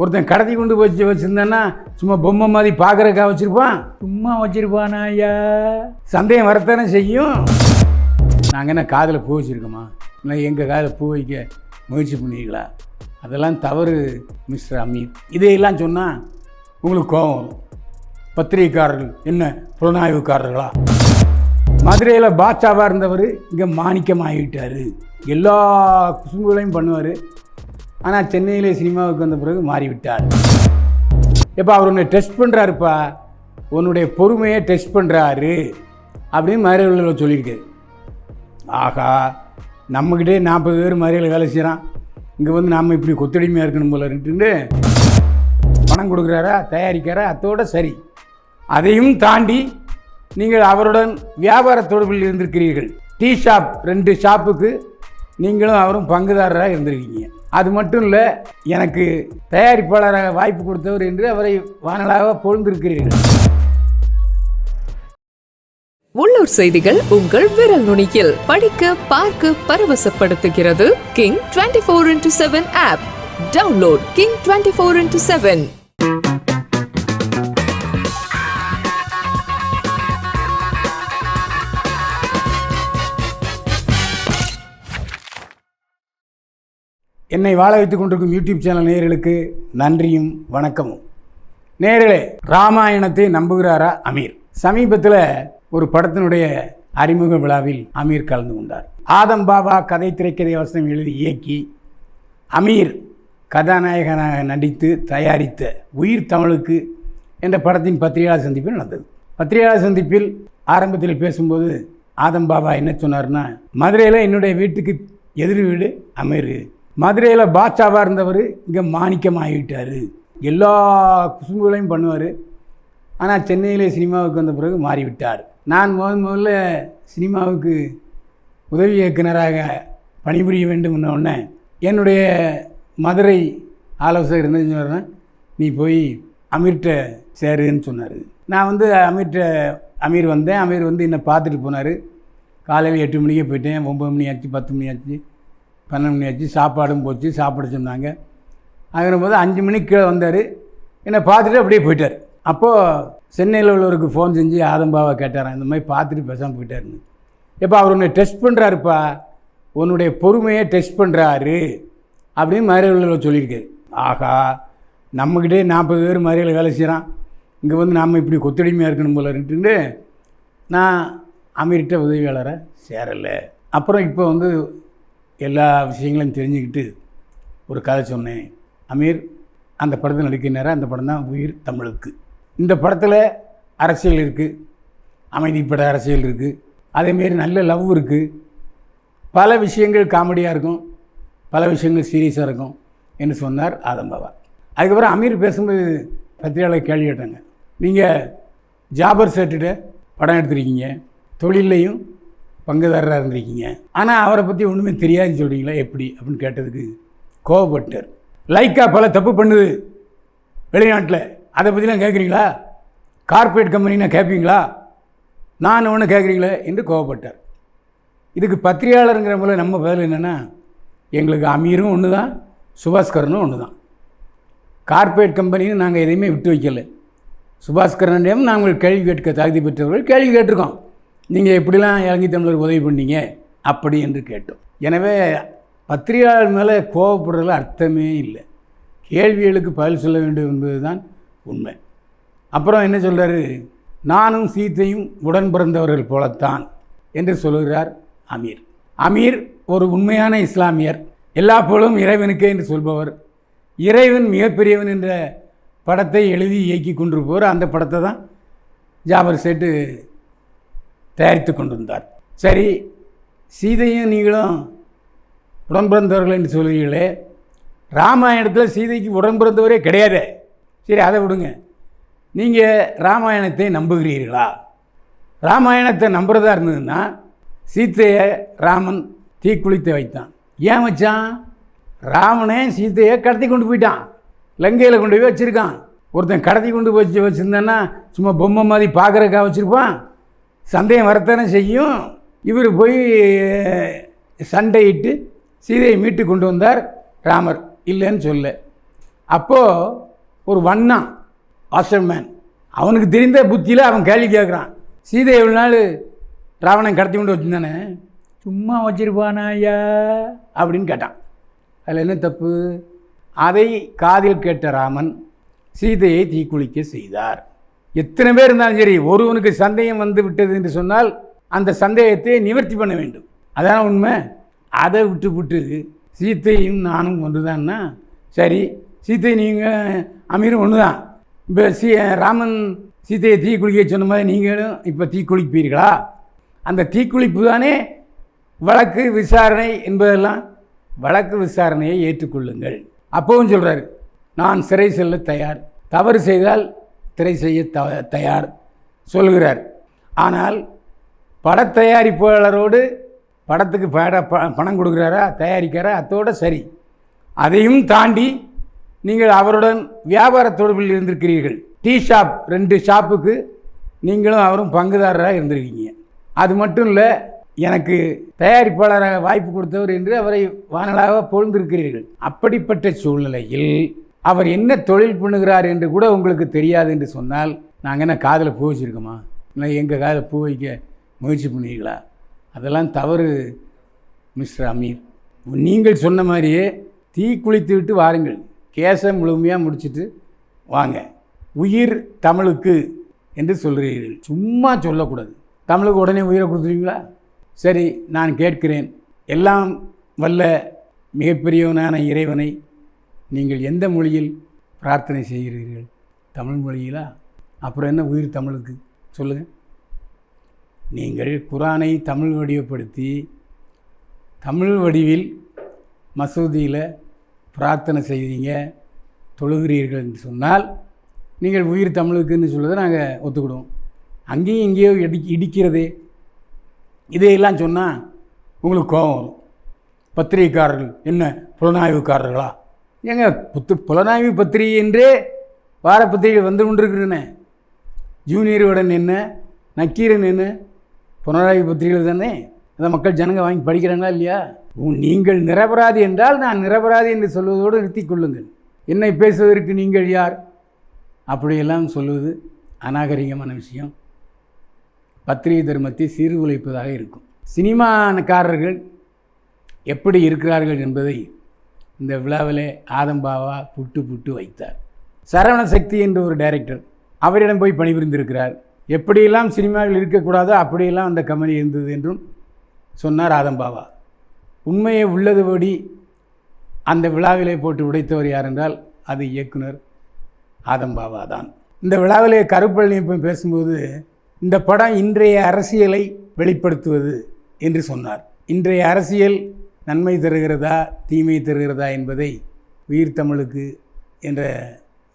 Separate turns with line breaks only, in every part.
ஒருத்தன் கடத்தி கொண்டு வச்சு வச்சுருந்தான்னா சும்மா பொம்மை மாதிரி பார்க்குறக்கா வச்சுருப்பான். சும்மா வச்சுருப்பானா ஐயா? சந்தேகம் வரத்தானே செய்யும். நாங்கள் என்ன காதில் பூ வச்சுருக்கோமா? இல்லை எங்கள் காதில் பூ வைக்க முயற்சி பண்ணுவீங்களா அதெல்லாம் தவறு மிஸ்டர் அமீர். இதையெல்லாம் சொன்னால் உங்களுக்கு கோபம் வரும். பத்திரிகைக்காரர்கள் என்ன புலனாய்வுக்காரர்களா? மதுரையில் பாட்சாவாக இருந்தவர் இங்கே மாணிக்கமாகிவிட்டார் எல்லா குசும்புகளையும் பண்ணுவார். ஆனால் சென்னையிலே சினிமாவுக்கு வந்த பிறகு மாறிவிட்டார். இப்போ அவர் உன்னை டெஸ்ட் பண்ணுறாருப்பா உன்னுடைய பொறுமையை டெஸ்ட் பண்ணுறாரு அப்படின்னு மறைவில் சொல்லியிருக்காரு ஆகா நம்மக்கிட்டே நாற்பது பேர் மறையில் வேலை செய்கிறான் இங்கே வந்து நாம் இப்படி கொத்தடிமையாக இருக்கணும் போல இருக்குன்னு பணம் கொடுக்குறாரா தயாரிக்காரா அதோட சரி. அதையும் தாண்டி நீங்கள் அவருடன் வியாபார தொடர்பில் இருந்திருக்கிறீர்கள். டீ ஷாப் ரெண்டு ஷாப்புக்கு நீங்களும் அவரும் பங்குதாரராக இருந்திருக்கீங்க. அது மட்டும் இல்லை எனக்கு தயாரிப்பாளராக வாய்ப்பு கொடுத்தவர் என்று அவரை வானலாக பொழுந்திருக்கிறீர்கள்
உள்ளூர் செய்திகள் உங்கள் விரல் நுனியில். படிக்க பார்க்க பரவசப்படுத்துகிறது king twenty four into seven app download king twenty four into seven
என்னை வாழ வைத்துக் கொண்டிருக்கும் யூடியூப் சேனல் நேயர்களுக்கு நன்றியும் வணக்கமும். நேர்களே ராமாயணத்தை நம்புகிறாரா அமீர்? சமீபத்தில் ஒரு படத்தினுடைய அறிமுக விழாவில் அமீர் கலந்து கொண்டார். ஆதம் பாபா கதை திரைக்கதை வசனம் எழுதி இயக்கி அமீர் கதாநாயகனாக நடித்து தயாரித்த உயிர் தமிழுக்கு என்ற படத்தின் பத்திரிகையாளர் சந்திப்பு நடந்தது. பத்திரிகையாளர் சந்திப்பில் ஆரம்பத்தில் பேசும்போது ஆதம் பாபா என்ன சொன்னார்னா மதுரையில் என்னுடைய வீட்டுக்கு எதிர் வீடு அமீர். மதுரையில் பாட்சாவாக இருந்தவர் இங்கே மாணிக்கமாகிவிட்டார் எல்லா குசும்புகளையும் பண்ணுவார். ஆனால் சென்னையிலே சினிமாவுக்கு வந்த பிறகு மாறிவிட்டார். நான் முதன் முதல்ல சினிமாவுக்கு உதவி இயக்குனராக பணிபுரிய வேண்டும் உடனே என்னுடைய மதுரை ஆலோசகர் என்ன சொன்னார்னா நீ போய் அமீர்கிட்ட சேருன்னு சொன்னார். நான் வந்து அமீர்கிட்ட அமீர் வந்தேன். அமீர் வந்து என்னை பார்த்துட்டு போனார். காலையில் எட்டு மணிக்கே போயிட்டேன். ஒம்பது மணி ஆச்சு பத்து மணி ஆச்சு பன்னெண்டு மணி ஆச்சு சாப்பாடும் போச்சு சாப்பிட சொன்னாங்க. போது அஞ்சு மணிக்கு கீழே வந்தார். என்னை பார்த்துட்டு அப்படியே போயிட்டார். அப்போது சென்னையில் உள்ளவருக்கு ஃபோன் செஞ்சு ஆதம்பாவை கேட்டாராம் இந்த மாதிரி பார்த்துட்டு பேசாமல் போயிட்டாருன்னு. எப்போ அவர் உன்னை டெஸ்ட் பண்ணுறாருப்பா உன்னுடைய பொறுமையை டெஸ்ட் பண்ணுறாரு அப்படின்னு மதுரையில் சொல்லியிருக்காரு. ஆகா நம்மக்கிட்டே நாற்பது பேர் மதுரையில் வேலை செய்கிறான் இங்கே வந்து நாம் இப்படி கொத்தடிமையாக இருக்கணும் போல நான் அமீர்கிட்ட உதவியாளரை சேரலை. அப்புறம் இப்போ வந்து எல்லா விஷயங்களையும் தெரிஞ்சுக்கிட்டு ஒரு கதை சொன்னேன். அமீர் அந்த படத்தில் நடிக்கிற அந்த படம் தான் உயிர் தமிழுக்கு. இந்த படத்தில் அரசியல் இருக்குது அமைதிப்பட அரசியல் இருக்குது அதேமாரி நல்ல லவ் இருக்குது பல விஷயங்கள் காமெடியாக இருக்கும். பல விஷயங்கள் சீரியஸாக இருக்கும் என்று சொன்னார் ஆதம்பாபா அதுக்கப்புறம் அமீர் பேசும்போது பத்திரிகையாளர் கேள்வி கேட்டாங்க. நீங்கள் ஜாபர் சேட்டுகிட்ட படம் எடுத்துருக்கீங்க. தொழிலையும் பங்குதாரராக இருந்திருக்கீங்க. ஆனால் அவரை பற்றி ஒன்றுமே தெரியாதுன்னு சொல்கிறீங்களா எப்படி? அப்படின்னு கேட்டதுக்கு கோவப்பட்டார். லைக்கா பல தப்பு பண்ணுது வெளிநாட்டில். அதை பற்றிலாம் கேட்குறீங்களா கார்ப்பரேட் கம்பெனினா கேட்பீங்களா நான் ஒன்று கேட்குறீங்களே என்று கோவப்பட்டார். இதுக்கு பத்திரிகையாளருங்கிற போல நம்ம பதில் என்னென்னா எங்களுக்கு அமீரும் ஒன்று தான் சுபாஸ்கரனும் ஒன்று தான் கார்ப்பரேட் கம்பெனின்னு நாங்கள் எதையுமே விட்டு வைக்கலை. சுபாஸ்கரனிடம் நாங்கள் கேள்வி கேட்க தகுதி பெற்றவர்கள் கேள்வி கேட்டிருக்கோம். நீங்கள் எப்படிலாம் இலங்கை தமிழருக்கு உதவி பண்ணீங்க? அப்படி என்று கேட்டோம். எனவே பத்திரிகையாளர் மேலே கோவப்படுறதுல அர்த்தமே இல்லை. கேள்விகளுக்கு பதில் சொல்ல வேண்டும் என்பது தான் உண்மை. அப்புறம் என்ன சொல்கிறாரு நானும் சீத்தையும் உடன் பிறந்தவர்கள் போலத்தான் என்று சொல்கிறார் அமீர். அமீர் ஒரு உண்மையான இஸ்லாமியர். எல்லா புகழும் இறைவனுக்கே என்று சொல்பவர். இறைவன் மிகப்பெரியவன் என்ற படத்தை எழுதி இயக்கி கொண்டிருப்பவர். அந்த படத்தை தான் ஜாபர் சேட்டு தயாரித்து கொண்டிருந்தார். சரி சீதையும் நீங்களும் உடன்பிறந்தவர்கள் என்று சொல்கிறீர்களே ராமாயணத்தில் சீதைக்கு உடன்பிறந்தவரே கிடையாது. சரி அதை விடுங்க. நீங்கள் ராமாயணத்தை நம்புகிறீர்களா? ராமாயணத்தை நம்புறதா இருந்ததுன்னா சீத்தையை ராமன் தீக்குளித்து வைத்தான். ஏன் வச்சான் ராமனே சீத்தையை கடத்தி கொண்டு போயிட்டான். லங்கையில் கொண்டு போய் வச்சுருக்கான். ஒருத்தன் கடத்தி கொண்டு வச்சு வச்சுருந்தான்னா சும்மா பொம்மை மாதிரி பார்க்குறக்கா வச்சுருப்பான். சந்தேகம் வரத்தானே செய்யும்? இவர் போய் சண்டையிட்டு சீதையை மீட்டு கொண்டு வந்தார் ராமர். இல்லைன்னு சொல்ல. அப்போது ஒரு வண்ணான் வாஷர்மேன் அவனுக்கு தெரிந்த புத்தியில் அவன் கேள்வி கேட்குறான் சீதை எவ்வளோ நாள் ராவணன் கடத்தி கொண்டு வச்சுருந்தானே? சும்மா வச்சிருப்பானா ஐயா? அப்படின்னு கேட்டான். அதில் என்ன தப்பு? அதை காதில் கேட்ட ராமன் சீதையை தீக்குளிக்க செய்தார். எத்தனை பேர் இருந்தாலும் சரி ஒருவனுக்கு சந்தேகம் வந்து விட்டது என்று சொன்னால் அந்த சந்தேகத்தை நிவர்த்தி பண்ண வேண்டும். அதான உண்மை? அதை விட்டு விட்டு சீத்தையும் நானும் ஒன்று தான்னா சரி சீத்தை நீங்கள் அமீரும் ஒன்று தான் இப்போ சீ ராமன் சீத்தையை தீக்குளிக்க சொன்ன மாதிரி நீங்களும் இப்போ தீக்குளிப்பீர்களா அந்த தீக்குளிப்பு தானே வழக்கு விசாரணை என்பதெல்லாம் வழக்கு விசாரணையை ஏற்றுக்கொள்ளுங்கள். அப்பவும் சொல்கிறாரு நான் சிறை செல்ல தயார். தவறு செய்தால் திரை செய்ய த தயார் சொல்கிறார் ஆனால் படத் தயாரிப்பாளரோடு படத்துக்கு பட ப பணம் கொடுக்குறாரா தயாரிக்கிறாரா அத்தோடு சரி. அதையும் தாண்டி நீங்கள் அவருடன் வியாபார தொடர்பில் இருந்திருக்கிறீர்கள். டீ ஷாப் ரெண்டு ஷாப்புக்கு நீங்களும் அவரும் பங்குதாரராக இருந்திருக்கீங்க. அது மட்டும் இல்லை எனக்கு தயாரிப்பாளராக வாய்ப்பு கொடுத்தவர் என்று அவரை வானலாக பொழுந்திருக்கிறீர்கள் அப்படிப்பட்ட சூழ்நிலையில் அவர் என்ன தொழில் பண்ணுகிறார் என்று கூட உங்களுக்கு தெரியாது என்று சொன்னால் நாங்கள் என்ன காதில் பூ வச்சுருக்கோமா? இல்லை எங்கள் காதில் பூ வைக்க முயற்சி பண்ணுவீங்களா அதெல்லாம் தவறு மிஸ்டர் அமீர். நீங்கள் சொன்ன மாதிரியே தீ குளித்து விட்டு வாருங்கள். கேஸை முழுமையாக முடிச்சிட்டு வாங்க. உயிர் தமிழுக்கு என்று சொல்கிறீர்கள். சும்மா சொல்லக்கூடாது. தமிழுக்கு உடனே உயிரை கொடுத்துருவீங்களா? சரி நான் கேட்கிறேன். எல்லாம் வல்ல மிகப்பெரியவனான இறைவனை நீங்கள் எந்த மொழியில் பிரார்த்தனை செய்கிறீர்கள்? தமிழ் மொழியிலா? அப்புறம் என்ன உயிர் தமிழுக்கு? சொல்லுங்கள் நீங்கள் குரானை தமிழ் வடிவப்படுத்தி தமிழ் வடிவில் மசூதியில் பிரார்த்தனை செய்வீங்க தொழுகிறீர்கள் என்று சொன்னால் நீங்கள் உயிர் தமிழுக்குன்னு சொல்லுவதை நாங்கள் ஒத்துக்கிடுவோம். அங்கேயும் இங்கேயோ இடி இடிக்கிறதே. இதையெல்லாம் சொன்னால் உங்களுக்கு கோபம் வரும். பத்திரிகைக்காரர்கள் என்ன புலனாய்வுக்காரர்களா? ஏங்க புத்து புலனாய்வு பத்திரிகை என்றே வார பத்திரிகை வந்து ஜூனியர் ஜூனியருடன் என்ன நக்கீரன் என்ன புலனாய்வு பத்திரிகைகள் தானே? அதை மக்கள் ஜனங்க வாங்கி படிக்கிறாங்களா இல்லையா? நீங்கள் நிரபராதி என்றால் நான் நிரபராதி என்று சொல்வதோடு நிறுத்தி கொள்ளுங்கள். என்னை பேசுவதற்கு நீங்கள் யார்? அப்படியெல்லாம் சொல்வது அநாகரிகமான விஷயம். பத்திரிகை தர்மத்தை சீர்குலைப்பதாக இருக்கும். சினிமாக்காரர்கள் எப்படி இருக்கிறார்கள் என்பதை இந்த விழாவிலே ஆதம்பாவா புட்டு புட்டு வைத்தார். சரவண சக்தி என்ற ஒரு டைரக்டர் அவரிடம் போய் பணிபுரிந்திருக்கிறார். எப்படியெல்லாம் சினிமாவில் இருக்கக்கூடாதோ அப்படியெல்லாம் அந்த கம்பெனி இருந்தது என்றும் சொன்னார் ஆதம்பாவா. உண்மையை உள்ளதுபடி அந்த விழாவிலே போட்டு உடைத்தவர் யார் என்றால் அது இயக்குனர் ஆதம்பாவா தான் இந்த விழாவிலே கருப்பழனியப்பன் பேசும்போது இந்த படம் இன்றைய அரசியலை வெளிப்படுத்துவது என்று சொன்னார். இன்றைய அரசியல் நன்மை தருகிறதா தீமை தருகிறதா என்பதை உயிர் தமிழுக்கு என்ற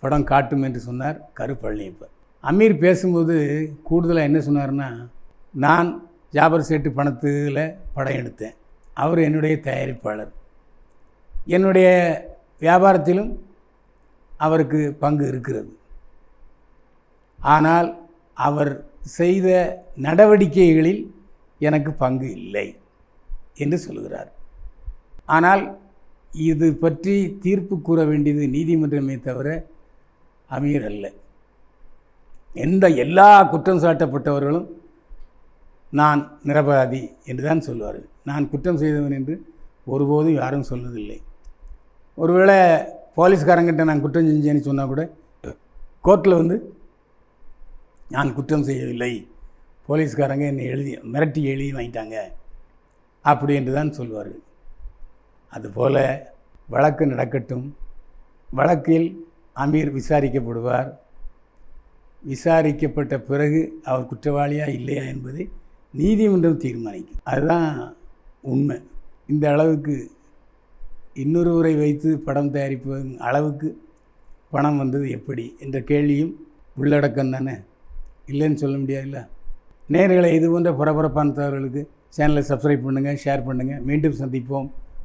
படம் காட்டும் என்று சொன்னார் கருப்பழனியப்பர் அமீர் பேசும்போது கூடுதலாக என்ன சொன்னார்னா நான் ஜாபர் சேட்டு பணத்தில் படம் எடுத்தேன். அவர் என்னுடைய தயாரிப்பாளர். என்னுடைய வியாபாரத்திலும் அவருக்கு பங்கு இருக்கிறது. ஆனால் அவர் செய்த நடவடிக்கைகளில் எனக்கு பங்கு இல்லை என்று சொல்கிறார் ஆனால் இது பற்றி தீர்ப்பு கூற வேண்டியது நீதிமன்றமே தவிர அமீர் அல்ல. எந்த எல்லா குற்றம் சாட்டப்பட்டவர்களும் நான் நிரபராதி என்று தான் சொல்வார்கள். நான் குற்றம் செய்தவன் என்று ஒருபோதும் யாரும் சொல்வதில்லை ஒருவேளை போலீஸ்காரங்கிட்ட நான் குற்றம் செஞ்சேன்னு சொன்னால் கூட கோர்ட்டில் வந்து நான் குற்றம் செய்யவில்லை. போலீஸ்காரங்க என்னை எழுதி மிரட்டி எழுதி வாங்கிட்டாங்க. அப்படி என்று தான் சொல்வார்கள். அதுபோல் வழக்கு நடக்கட்டும். வழக்கில் அமீர் விசாரிக்கப்படுவார். விசாரிக்கப்பட்ட பிறகு அவர் குற்றவாளியா இல்லையா என்பதை நீதிமன்றம் தீர்மானிக்கும். அதுதான் உண்மை. இந்த அளவுக்கு இன்னொருவரை வைத்து படம் தயாரிப்பதன் அளவுக்கு பணம் வந்தது எப்படி என்ற கேள்வியும் உள்ளடக்கம் தானே? இல்லைன்னு சொல்ல முடியாதுல்ல? நேர்களை இது போன்ற பரபரப்பான தகவல்களுக்கு சேனலை சப்ஸ்கிரைப் பண்ணுங்கள் ஷேர் பண்ணுங்கள் மீண்டும் சந்திப்போம்.